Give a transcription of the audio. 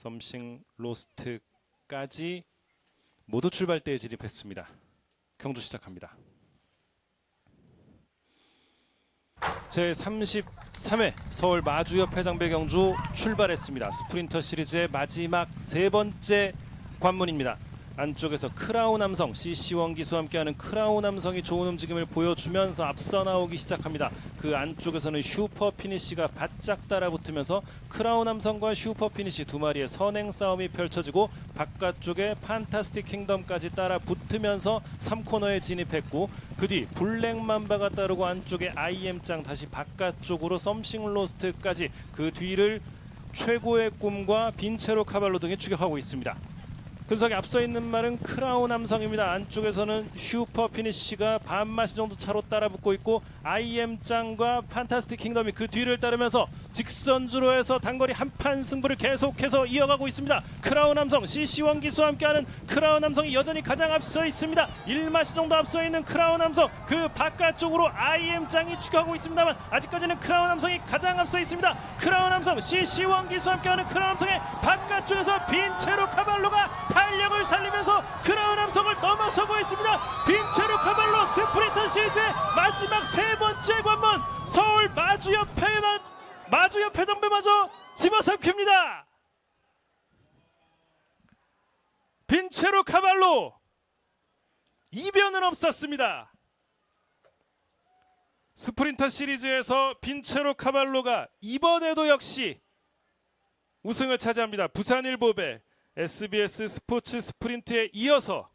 썸씽 로스트까지 모두 출발대에 진입했습니다. 경주 시작합니다. 제 33회 서울 마주협 회장배 경주 출발했습니다. 스프린터 시리즈의 마지막 세 번째 관문입니다. 안쪽에서 크라운 함성 CC1 기수와 함께하는 크라운 함성이 좋은 움직임을 보여주면서 앞서 나오기 시작합니다. 그 안쪽에서는 슈퍼 피니시가 바짝 따라붙으면서 크라운 함성과 슈퍼 피니시 두 마리의 선행 싸움이 펼쳐지고 바깥쪽에 판타스틱 킹덤까지 따라 붙으면서 3코너에 진입했고 그 뒤 블랙 맘바가 따르고 안쪽에 IM짱 다시 바깥쪽으로 썸씽 로스트까지 그 뒤를 최고의 꿈과 빈체로 카발로 등이 추격하고 있습니다. 근석에 앞서 있는 말은 크라운 함성입니다. 안쪽에서는 슈퍼 피니쉬가 반마시 정도 차로 따라붙고 있고 IM 짱과 판타스틱 킹덤이 그 뒤를 따르면서 직선주로 해서 단거리 한판 승부를 계속해서 이어가고 있습니다. 크라운 함성 CC1 기수와 함께하는 크라운 함성이 여전히 가장 앞서 있습니다. 1마시 정도 앞서 있는 크라운 함성 그 바깥쪽으로 IM 짱이 추격하고 있습니다만 아직까지는 크라운 함성이 가장 앞서 있습니다. 크라운 함성 CC1 기수와 함께하는 크라운 함성의 바깥쪽에서 빈체로 카발로가 살리면서 크라운 함성을 넘어서고 있습니다. 빈체로 카발로 스프린터 시리즈의 마지막 세 번째 관문 서울 마주협회 마, 마주협회 정배마저 집어삼킵니다. 빈체로 카발로 이변은 없었습니다. 스프린터 시리즈에서 빈체로 카발로가 이번에도 역시 우승을 차지합니다. 부산일보배 SBS 스포츠 스프린트에 이어서